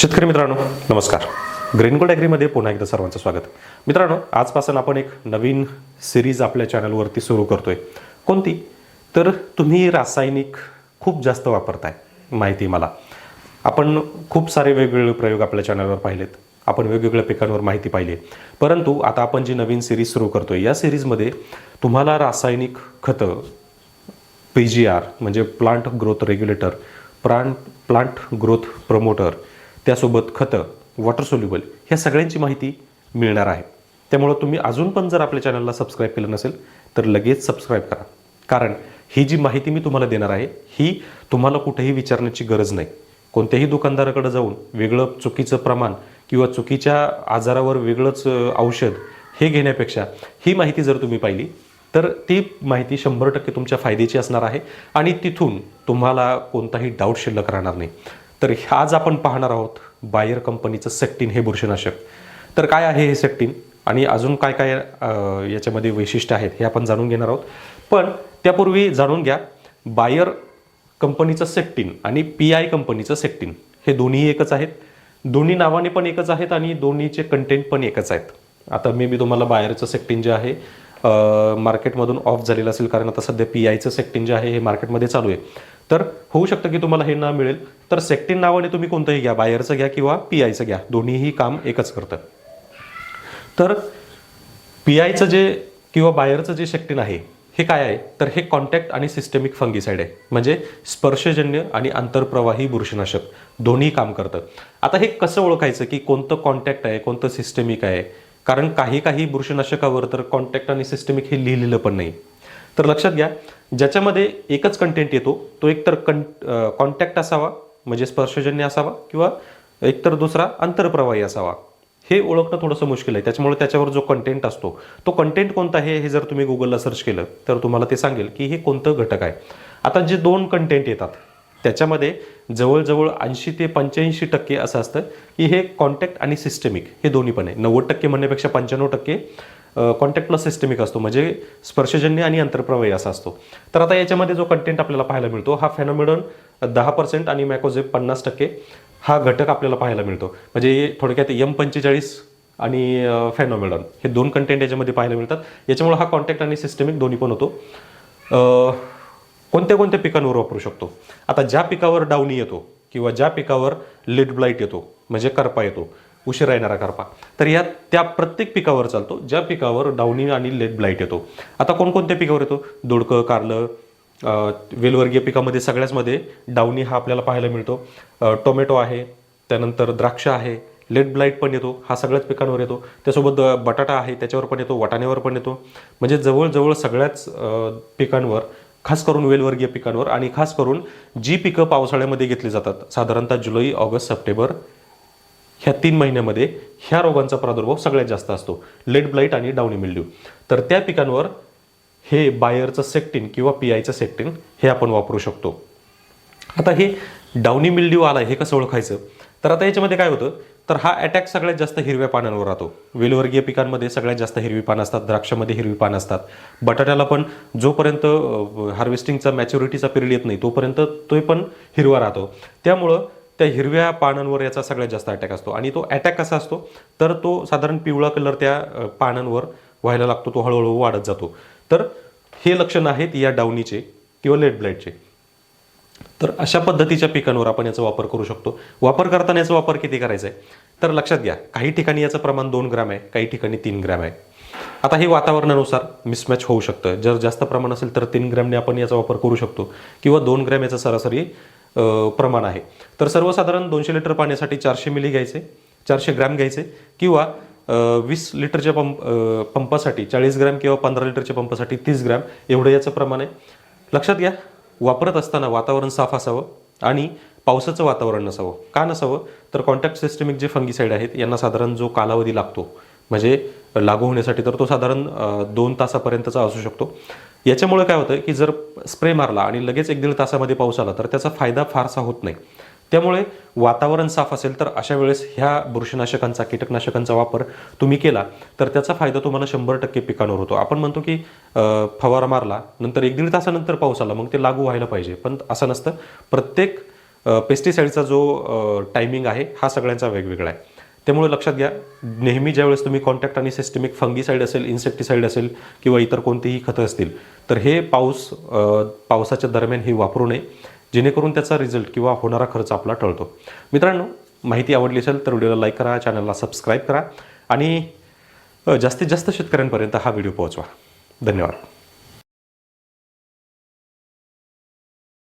शेतकरी मित्रांनो नमस्कार. ग्रीनगोल्ड ॲग्रीमध्ये पुन्हा एकदा सर्वांचं स्वागत. मित्रांनो आजपासून आपण एक नवीन सिरीज आपल्या चॅनलवरती सुरू करतोय. कोणती? तर तुम्ही रासायनिक खूप जास्त वापरताय माहिती मला. आपण खूप सारे वेगवेगळे प्रयोग आपल्या चॅनलवर पाहिलेत. आपण वेगवेगळ्या पिकांवर माहिती पाहिली परंतु आता आपण जी नवीन सिरीज सुरू करतोय या सिरीजमध्ये तुम्हाला रासायनिक खतं पी जी आर म्हणजे plant growth regulator plant plant growth promoter त्यासोबत खतं वॉटर सोल्युबल ह्या सगळ्यांची माहिती मिळणार आहे. त्यामुळं तुम्ही अजून पण जर आपल्या चॅनलला सबस्क्राईब केलं नसेल तर लगेच सबस्क्राईब करा. कारण ही जी माहिती मी तुम्हाला देणार आहे ही तुम्हाला कुठेही विचारण्याची गरज नाही. कोणत्याही दुकानदाराकडे जाऊन वेगळं चुकीचं प्रमाण किंवा चुकीच्या आजारावर वेगळंच औषध हे घेण्यापेक्षा ही माहिती जर तुम्ही पाहिली तर ती माहिती शंभर टक्के तुमच्या फायद्याची असणार आहे आणि तिथून तुम्हाला कोणताही डाऊट शिल्लक राहणार नाही. तर आज आपण पाहणार आहोत बायर कंपनीचं सेक्टिन हे बुरशीनाशक. तर काय आहे हे सेक्टिन? आणि अजून काय काय याच्यामध्ये वैशिष्ट्य आहेत हे आपण जाणून घेणार आहोत. पण त्यापूर्वी जाणून घ्या बायर कंपनीचं सेक्टिन आणि पी आय कंपनीचं सेक्टिन हे दोन्ही एकच आहेत. दोन्ही नावाने पण एकच आहेत आणि दोन्हीचे कंटेंट पण एकच आहेत. आता मे बी तुम्हाला बायरचं सेक्टिन जे आहे मार्केटमधून ऑफ झालेलं असेल कारण आता सध्या पी आयचं सेक्टिन जे आहे हे मार्केटमध्ये चालू आहे. तर होऊ शकतं की तुम्हाला हे नाव मिळेल. तर सेक्टिन नावाने तुम्ही कोणतंही घ्या. बायरचं घ्या किंवा पी आयचं घ्या. दोन्हीही काम एकच करतं. तर पी आयचं जे किंवा बायरचं जे सेक्टिन आहे हे काय आहे? तर हे कॉन्टॅक्ट आणि सिस्टेमिक फंगिसाईड आहे. म्हणजे स्पर्शजन्य आणि आंतरप्रवाही बुरशीनाशक. दोन्ही काम करतं. आता हे कसं ओळखायचं की कोणतं कॉन्टॅक्ट आहे कोणतं सिस्टेमिक आहे? कारण काही काही बुरशीनाशकावर तर कॉन्टॅक्ट आणि सिस्टेमिक हे लिहिलेलं पण नाही. तर लक्षात घ्या ज्याच्यामध्ये एकच कंटेंट येतो तो एकतर कं कॉन्टॅक्ट असावा म्हणजे स्पर्शजन्य असावा किंवा एकतर दुसरा आंतरप्रवाही असावा. हे ओळखणं थोडंसं मुश्किल आहे. त्याच्यामुळे त्याच्यावर जो कंटेंट असतो तो कंटेंट कोणता आहे हे जर तुम्ही गुगलला सर्च केलं तर तुम्हाला ते सांगेल की हे कोणतं घटक आहे. आता जे दोन कंटेंट येतात त्याच्यामध्ये जवळजवळ ऐंशी ते पंच्याऐंशी टक्के असं असतं की हे कॉन्टॅक्ट आणि सिस्टमिक हे दोन्ही पण आहे. नव्वद टक्के म्हणण्यापेक्षा पंच्याण्णव टक्के कॉन्टॅक्ट प्लस सिस्टेमिक असतो. म्हणजे स्पर्शजन्य आणि अंतरप्रवाही असा असतो. तर आता याच्यामध्ये जो कंटेंट आपल्याला पाहायला मिळतो हा फेनोमिडन दहा पर्सेंट आणि मॅकोझेप पन्नास टक्के हा घटक आपल्याला पाहायला मिळतो. म्हणजे थोडक्यात एम पंचेचाळीस आणि फेनोमिडन हे दोन कंटेंट याच्यामध्ये पाहायला मिळतात. याच्यामुळे हा कॉन्टॅक्ट आणि सिस्टेमिक दोन्ही पण होतो. कोणत्या कोणत्या पिकांवर वापरू शकतो? आता ज्या पिकावर डावणी येतो किंवा ज्या पिकावर लिड ब्लाईट येतो म्हणजे करपा येतो उशिरा येणारा करपा. तर या त्या प्रत्येक पिकावर चालतो. ज्या पिकावर डावणी आणि लेड ब्लाईट येतो. आता कोणकोणत्या पिकावर येतो? दोडकं कारलं वेलवर्गीय पिकामध्ये सगळ्याचमध्ये डावणी हा आपल्याला पाहायला मिळतो. टोमॅटो आहे त्यानंतर द्राक्ष आहे लेड ब्लाईट पण येतो हा सगळ्याच पिकांवर येतो. त्यासोबत बटाटा आहे त्याच्यावर पण येतो वाटाण्यावर पण येतो. म्हणजे जवळजवळ सगळ्याच पिकांवर खास करून वेलवर्गीय पिकांवर आणि खास करून जी पिकं पावसाळ्यामध्ये घेतली जातात साधारणतः जुलै ऑगस्ट सप्टेंबर ह्या तीन महिन्यामध्ये ह्या रोगांचा प्रादुर्भाव सगळ्यात जास्त असतो. लेड ब्लाईट आणि डावणी मिल्ड्यू. तर त्या पिकांवर हे बायरचं सेक्टिन किंवा पी आयचं सेक्टिन हे आपण वापरू शकतो. आता हे डावणी मिल्ड्यू आला हे कसं ओळखायचं? तर आता याच्यामध्ये काय होतं? तर हा अटॅक सगळ्यात जास्त हिरव्या पानांवर राहतो. वेलवर्गीय पिकांमध्ये सगळ्यात जास्त हिरवी पानं असतात द्राक्षामध्ये हिरवी पानं असतात. बटाट्याला पण जोपर्यंत हार्वेस्टिंगचा मॅच्युरिटीचा पिरियड येत नाही तोपर्यंत तो पण हिरवा राहतो. त्यामुळं त्या हिरव्या पानांवर याचा सगळ्यात जास्त अटॅक असतो. आणि तो अटॅक कसा असतो? तर तो साधारण पिवळा कलर त्या पानांवर व्हायला लागतो तो हळूहळू वाढत जातो. तर हे लक्षण आहेत या डावणीचे किंवा लेट ब्लाईटचे तर अशा पद्धतीच्या पिकांवर आपण याचा वापर करू शकतो. वापर करताना याचा वापर किती करायचा आहे? तर लक्षात घ्या काही ठिकाणी याचं प्रमाण दोन ग्रॅम आहे काही ठिकाणी तीन ग्रॅम आहे. आता हे वातावरणानुसार मिसमॅच होऊ शकतं. जर जास्त प्रमाण असेल तर तीन ग्रॅमने आपण याचा वापर करू शकतो. किंवा दोन ग्रॅम याचा सरासरी प्रमाण आहे. तर सर्वसाधारण दोनशे लिटर पाण्यासाठी चारशे मिली घ्यायचे चारशे ग्रॅम घ्यायचे किंवा वीस लिटरच्या पंप पंपासाठी चाळीस ग्रॅम किंवा पंधरा लिटरच्या पंपासाठी तीस ग्रॅम एवढं याचं प्रमाण आहे. लक्षात घ्या वापरत असताना वातावरण साफ असावं आणि पावसाचं वातावरण नसावं. का नसावं? तर कॉन्टॅक्ट सिस्टमिक जे फंगीसाईड आहेत यांना साधारण जो कालावधी लागतो म्हणजे लागू होण्यासाठी तर तो साधारण दोन तासापर्यंतचा असू शकतो. याच्यामुळे काय होतं की जर स्प्रे मारला आणि लगेच एक दीड तासामध्ये पाऊस आला तर त्याचा फायदा फारसा होत नाही. त्यामुळे वातावरण साफ असेल तर अशा वेळेस ह्या बुरशीनाशकांचा कीटकनाशकांचा वापर तुम्ही केला तर त्याचा फायदा तुम्हाला शंभर टक्के पिकांवर होतो. आपण म्हणतो की फवारा मारला नंतर एक दीड तासानंतर पाऊस आला मग ते लागू व्हायला पाहिजे. पण असं नसतं. प्रत्येक पेस्टिसाईडचा जो टायमिंग आहे हा सगळ्यांचा वेगवेगळा आहे. त्यामुळे लक्षात घ्या नेहमी ज्यावेळेस तुम्ही कॉन्टॅक्ट आणि सिस्टमिक फंगीसाईड असेल इन्सेक्टिसाईड असेल किंवा इतर कोणतीही खतं असतील तर हे पाऊस पावसाच्या दरम्यान ही वापरू नये. जेणेकरून त्याचा रिझल्ट किंवा होणारा खर्च आपला टळतो. मित्रांनो माहिती आवडली असेल तर व्हिडिओला लाईक करा चॅनलला सबस्क्राईब करा आणि जास्तीत जास्त शेतकऱ्यांपर्यंत हा व्हिडिओ पोहोचवा. धन्यवाद.